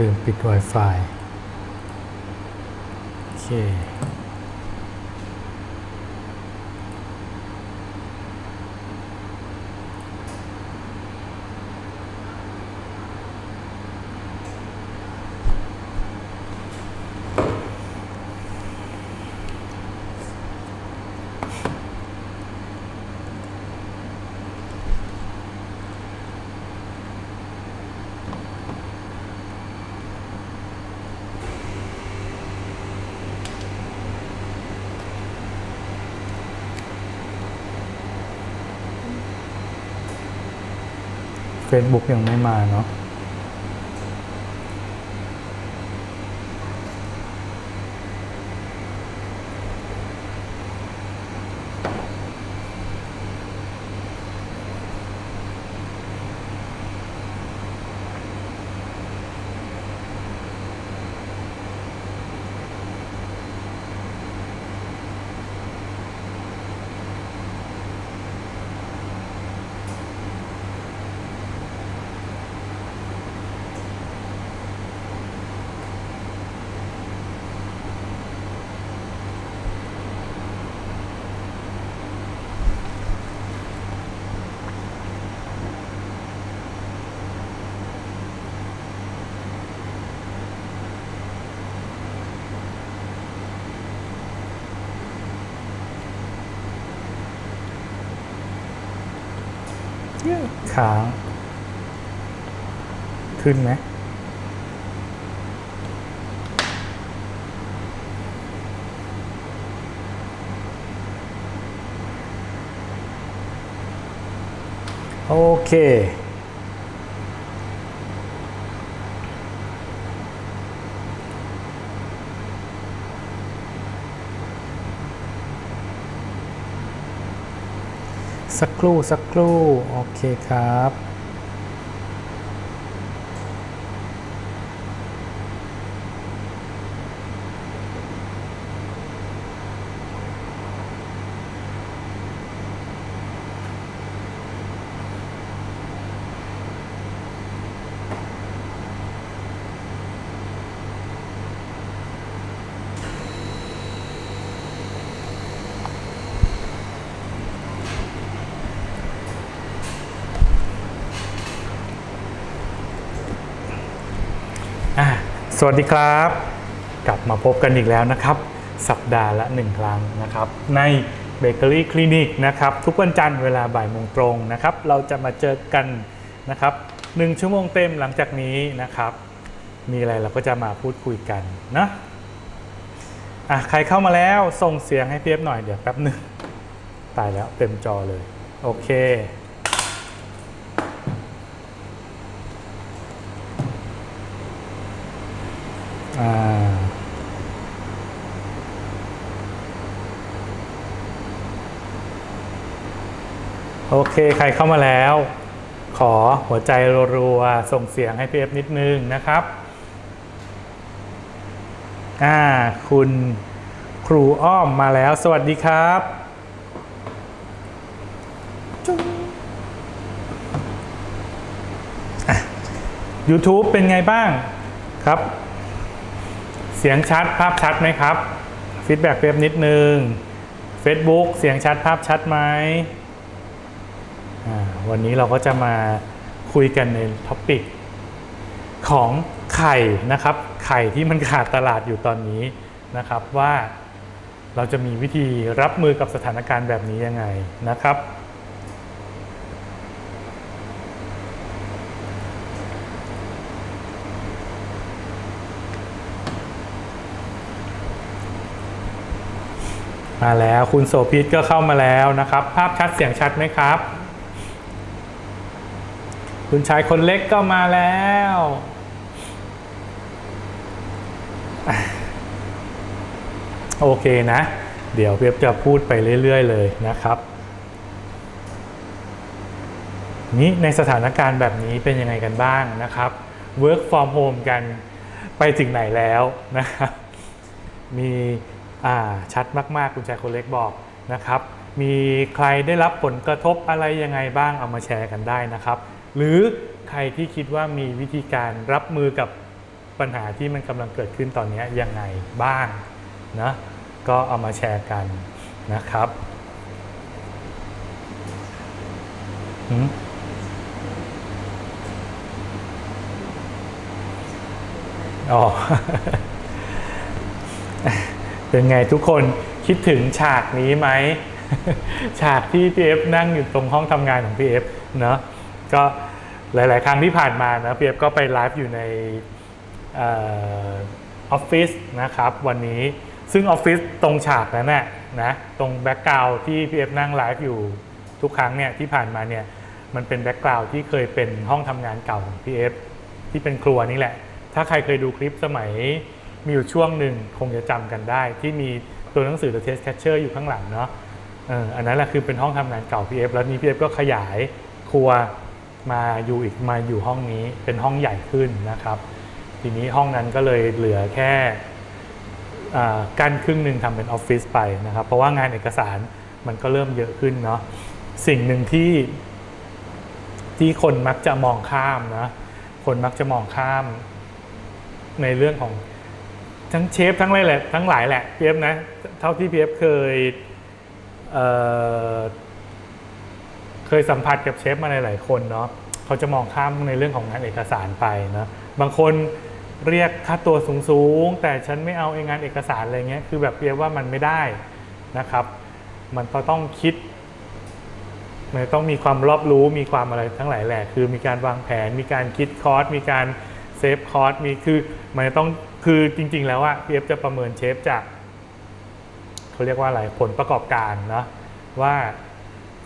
ลืมปิด Wi-Fi โอเค Facebook ยังไม่มาเนาะ ค้าง ขึ้นไหมโอเค สักครู่สักครู่ โอเคครับ อะ สวัสดีครับ กลับมาพบกันอีกแล้วนะครับ สัปดาห์ละหนึ่งครั้งนะครับ ในเบเกอรี่คลินิกนะครับ ทุกวันจันทร์เวลาบ่ายโมงตรงนะครับ เราจะมาเจอกันนะครับหนึ่งชั่วโมงเต็มหลังจากนี้นะครับ มีอะไรเราก็จะมาพูดคุยกันนะอะใครเข้ามาแล้วส่งเสียงให้เพียบหน่อยเดี๋ยวแป๊บหนึ่งตายแล้วเต็มจอเลย โอเค อ่าโอเค ใครเข้ามาแล้ว ขอหัวใจรัวๆส่งเสียงให้พีเอฟนิดนึงนะครับ อ่า คุณครูอ้อมมาแล้ว สวัสดีครับจุ๊งอะ YouTube เป็นไงบ้างครับ เสียงชัดภาพชัดไหมครับฟีดแบ็กเว็บนิดนึง Facebook เสียงชัดภาพชัดไหมวันนี้เราก็จะมาคุยกันในท็อปิกของไข่นะครับ ไข่ที่มันขาดตลาดอยู่ตอนนี้นะครับว่าเราจะมีวิธีรับมือกับสถานการณ์แบบนี้ยังไงนะครับ มาแล้วคุณโสภิตก็เข้ามาแล้วนะครับ ภาพชัดเสียงชัดไหมครับ คุณชายคนเล็กก็มาแล้ว โอเคนะ เดี๋ยวเพียบจะพูดไปเรื่อย ๆ เลยนะครับนี้ในสถานการณ์แบบนี้เป็นยังไงกันบ้างนะครับ work from home กันไปถึงไหนแล้วนะครับ มี ชัดมากๆ คุณชายคนเล็กบอกนะครับ มีใครได้รับผลกระทบอะไรยังไงบ้างเอามาแชร์กันได้นะครับ หรือใครที่คิดว่ามีวิธีการรับมือกับปัญหาที่มันกำลังเกิดขึ้นตอนนี้ยังไงบ้างนะก็เอามาแชร์กันนะครับอ๋อ เป็นไงทุกคนคิดถึงฉากนี้ไหม ฉากที่พีเอฟนั่งอยู่ตรงห้องทำงานของพีเอฟเนาะก็หลาย ๆ ครั้งที่ผ่านมานะพีเอฟก็ไปไลฟ์อยู่ในออฟฟิศนะครับวันนี้ซึ่งออฟฟิศตรงฉากนั้นน่ะนะตรงแบ็กกราวที่พีเอฟนั่งไลฟ์อยู่ทุกครั้งเนี่ยที่ผ่านมาเนี่ยมันเป็นแบ็กกราวที่เคยเป็นห้องทำงานเก่าของพีเอฟที่เป็นครัวนี่แหละ ถ้าใครเคยดูคลิปสมัย มีอยู่ช่วงหนึ่งคงจะจำกันได้ ที่มีตัวหนังสือ The Test Catcher อยู่ข้างหลังเนาะเอออันนั้นแหละคือเป็นห้องทำงานเก่า PF แล้วนี้ PF ก็ขยายครัวมาอยู่อีกมาอยู่ห้องนี้เป็นห้องใหญ่ขึ้นนะครับ ทีนี้ห้องนั้นก็เลยเหลือแค่กั้นครึ่งหนึ่งทำเป็นออฟฟิศไปนะครับ เพราะว่างานเอกสารมันก็เริ่มเยอะขึ้นเนาะสิ่งหนึ่งที่ที่คนมักจะมองข้ามนะคนมักจะมองข้ามในเรื่องของ ทั้งเชฟทั้งอะไรแหละทั้งหลายแหละพีเอฟนะ เท่าที่พีเอฟเคยเเคยสัมผัสกับเชฟมาหลายๆคนเนาะเขาจะมองข้ามในเรื่องของงานเอกสารไปนะบางคนเรียกค่าตัวสูงๆ แต่ฉันไม่เอาไอ้งานเอกสารอะไรเงี้ยคือแบบเพียว่ามันไม่ได้นะครับ มันก็ต้องคิดมันต้องมีความรอบรู้มีความอะไรทั้งหลายแหละคือมีการวางแผน มีการคิดคอร์สมีการเซฟคอร์สมีคือมันต้อง คือจริง ๆ แล้วอะพีเอฟจะประเมินเชฟจากเขาเรียกว่าอะไรผลประกอบการนะว่า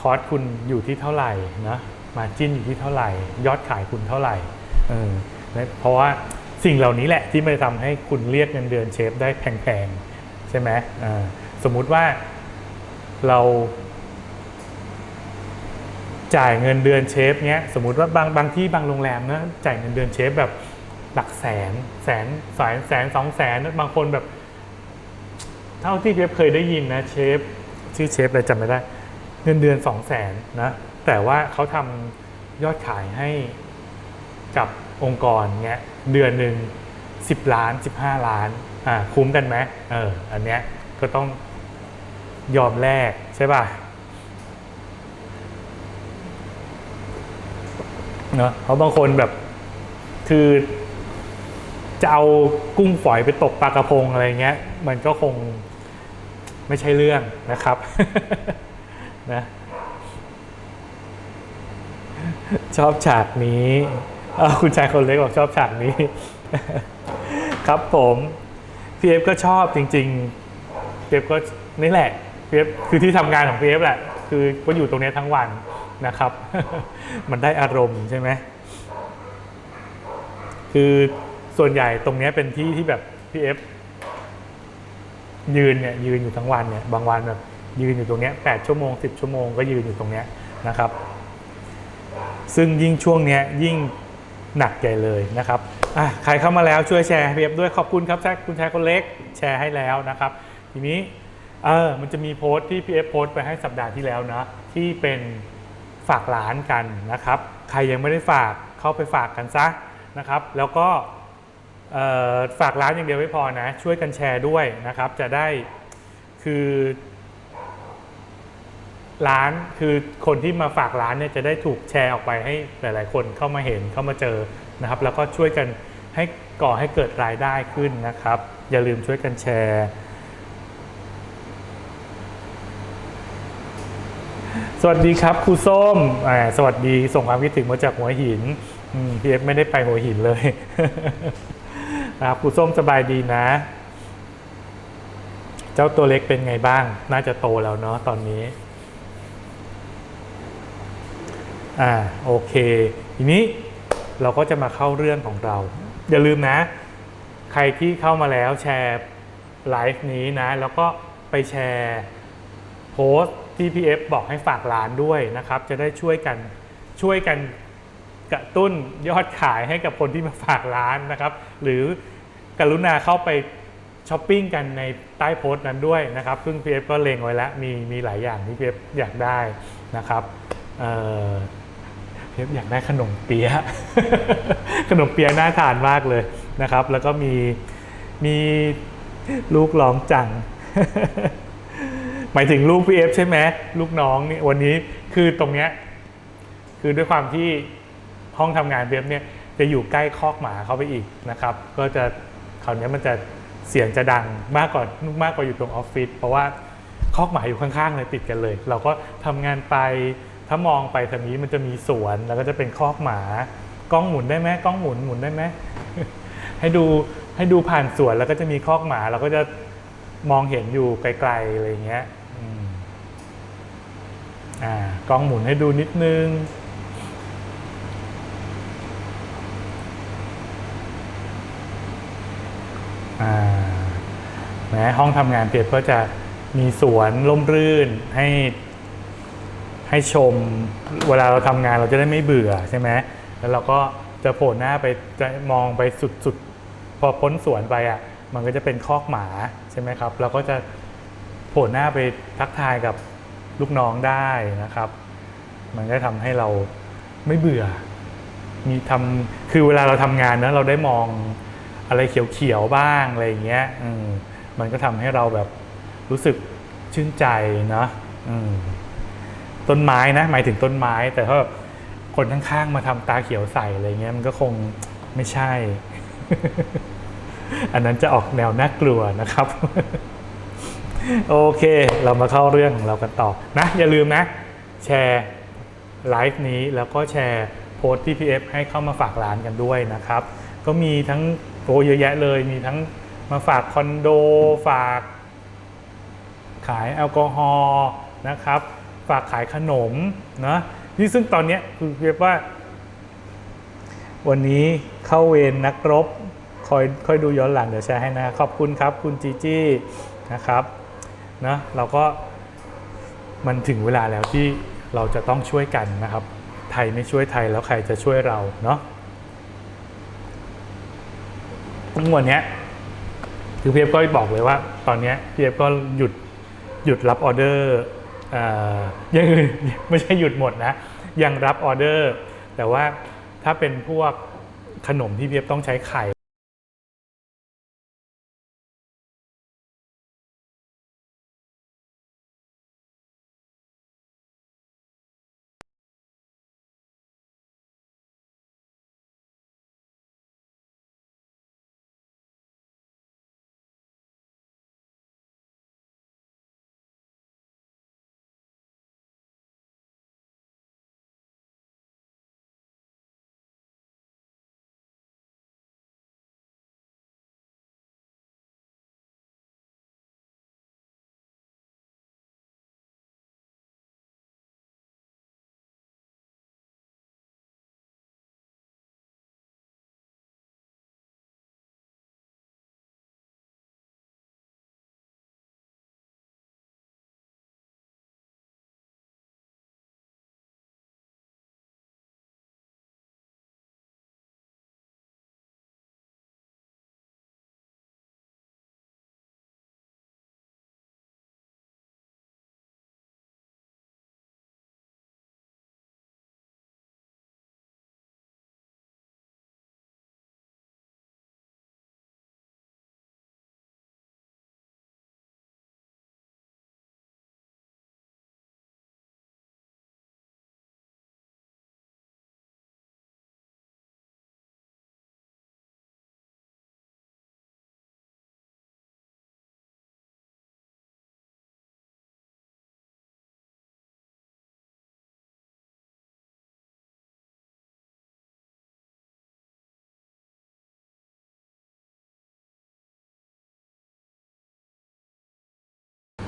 คอร์สคุณอยู่ที่เท่าไหร่นะมาจิ้นอยู่ที่เท่าไหร่ ยอดขายคุณเท่าไหร่เออและเพราะว่าสิ่งเหล่านี้แหละที่มันจะทำให้คุณเรียกเงินเดือนเชฟได้แพงๆ ใช่ไหมอ่าสมมุติว่าเราจ่ายเงินเดือนเชฟเนี้ยสมมุติว่าบางบางที่บางโรงแรมนะจ่ายเงินเดือนเชฟแบบ หลักแสนแสนสายแสนสองแสนบางคนแบบ เท่าที่เชฟเคยได้ยินนะเชฟชื่อเชฟอะไรจำไม่ได้ เงินเดือนสองแสนนะแต่ว่าเขาทำยอดขายให้กับองค์กรเงี้ยเดือนหนึ่งสิบล้านสิบห้าล้านอ่าคุ้มกันไหมเอออันเนี้ยก็ต้องยอมแลกใช่ป่ะเนอะเพราะบางคนแบบคือ จะเอากุ้งฝอยไปตกปลากระพงอะไรเงี้ย มันก็คงไม่ใช่เรื่องนะครับนะชอบฉากนี้อ้าคุณชายคนเล็กบอกชอบฉากนี้ ครับผมพีเอฟก็ชอบจริงๆพีเอฟก็นี่แหละพีเอฟคือที่ทำงานของพีเอฟแหละ คือก็อยู่ตรงนี้ทั้งวันนะครับ มันได้อารมณ์ใช่ไหมคือ ส่วนใหญ่ตรงนี้เป็นที่ที่แบบพีเอฟยืนเนี่ยยืนอยู่ทั้งวันเนี่ยบางวันแบบยืนอยู่ตรงนี้แปดชั่วโมงสิบชั่วโมงก็ยืนอยู่ตรงนี้นะครับ ซึ่งยิ่งช่วงนี้ยิ่งหนักใหญ่เลยนะครับอะใครเข้ามาแล้วช่วยแชร์พีเอฟด้วยขอบคุณครับแจ็คคุณชายคนเล็กแชร์ให้แล้วนะครับ ทีนี้เออมันจะมีโพสต์ที่พีเอฟโพสต์ไปให้สัปดาห์ที่แล้วนะ ที่เป็นฝากร้านกันนะครับ ใครยังไม่ได้ฝากเข้าไปฝากกันซะนะครับ แล้วก็ ฝากร้านอย่างเดียวไม่พอนะ ช่วยกันแชร์ด้วยนะครับ จะได้คือร้านคือคนที่มาฝากร้านเนี่ยจะได้ถูกแชร์ออกไปให้หลาย ๆ คนเข้ามาเห็นเข้ามาเจอนะครับ แล้วก็ช่วยกันให้ก่อให้เกิดรายได้ขึ้นนะครับ อย่าลืมช่วยกันแชร์ สวัสดีครับครูส้มสวัสดีส่งความคิดถึงมาจากหัวหินพีเอฟไม่ได้ไปหัวหินเลย นะครับครูส้มสบายดีนะ เจ้าตัวเล็กเป็นไงบ้าง น่าจะโตแล้วเนาะตอนนี้ อ่าโอเค ทีนี้เราก็จะมาเข้าเรื่องของเรา อย่าลืมนะ ใครที่เข้ามาแล้วแชร์ไลฟ์นี้นะ แล้วก็ไปแชร์โพสต์ที่ PF บอกให้ฝากร้านด้วยนะครับ จะได้ช่วยกันช่วยกัน กระตุ้นยอดขายให้กับคนที่มาฝากร้านนะครับ หรือกรุณาเข้าไปช้อปปิ้งกันในใต้โพสต์นั้นด้วยนะครับ ซึ่ง PF ก็เลงไว้แล้วมีมีหลายอย่างที่ PF อฟอยากได้นะครับเอ่อเพฟอยากได้ขนมเปี๊ยะขนมเปี๊ยะน่าทานมากเลยนะครับ แล้วก็มีมีลูกร้องจัง หมายถึงลูกพี่เอฟใช่ไหมลูกน้องเนี่ยวันนี้คือตรงเนี้ยคือด้วยความที่ ห้องทำงานเว็บเนี่ยจะอยู่ใกล้คอกหมาเข้าไปอีกนะครับ ก็จะคราวนี้มันจะเสียงจะดังมากกว่ามากกว่าอยู่ตรงออฟฟิศเพราะว่าคอกหมาอยู่ข้างๆเลยติดกันเลย เราก็ทำงานไปถ้ามองไปทางนี้มันจะมีสวนแล้วก็จะเป็นคอกหมากล้องหมุนได้ไหมกล้องหมุนหมุนได้ไหมให้ดูให้ดูผ่านสวนแล้วก็จะมีคอกหมาเราก็จะมองเห็นอยู่ไกลๆอะไรอย่างเงี้ยอ่ากล้องหมุนให้ดูนิดนึง แม้ห้องทำงานเพียบก็จะมีสวนร่มรื่นให้ให้ชมเวลาเราทำงานเราจะได้ไม่เบื่อใช่ไหมแล้วเราก็จะโผล่หน้าไปจะมองไปสุดๆ พอพ้นสวนไปอะมันก็จะเป็นคอกหมาใช่ไหมครับ เราก็จะโผล่หน้าไปทักทายกับลูกน้องได้นะครับ มันก็ทำให้เราไม่เบื่อ มีทำคือเวลาเราทำงานนะเราได้มองอะไรเขียวๆบ้างอะไรอย่างเงี้ยอืม มันก็ทำให้เราแบบรู้สึกชื่นใจนะต้นไม้นะ หมายถึงต้นไม้ แต่ถ้าแบบคนข้างๆมาทำตาเขียวใส่อะไรเงี้ยมันก็คงไม่ใช่ อันนั้นจะออกแนวน่ากลัวนะครับ โอเค เรามาเข้าเรื่องของเรากันต่อนะ อย่าลืมนะ แชร์ไลฟ์นี้แล้วก็แชร์โพสต์ที่ PF ให้เข้ามาฝากร้านกันด้วยนะครับ ก็มีทั้งโปรเยอะแยะเลย มีทั้ง มาฝากคอนโดฝากขายแอลกอฮอล์นะครับ ฝากขายขนมนะนี่ซึ่งตอนนี้คือเรียกว่า วันนี้เข้าเวรนักรบคอยคอยดูย้อนหลังเดี๋ยวแชร์ให้นะ ขอบคุณครับ คุณจีจี้นะครับนะเราก็มันถึงเวลาแล้วที่เราจะต้องช่วยกันนะครับ ไทยไม่ช่วยไทยแล้วใครจะช่วยเราเนาะทั้งวันเนี้ย คือพีเอฟก็บอกเลยว่า ตอนนี้พีเอฟก็หยุดหยุดรับออเดอร์เอ่อยังไม่ใช่หยุดหมดนะ ยังรับออเดอร์ แต่ว่าถ้าเป็นพวกขนมที่พีเอฟต้องใช้ไข่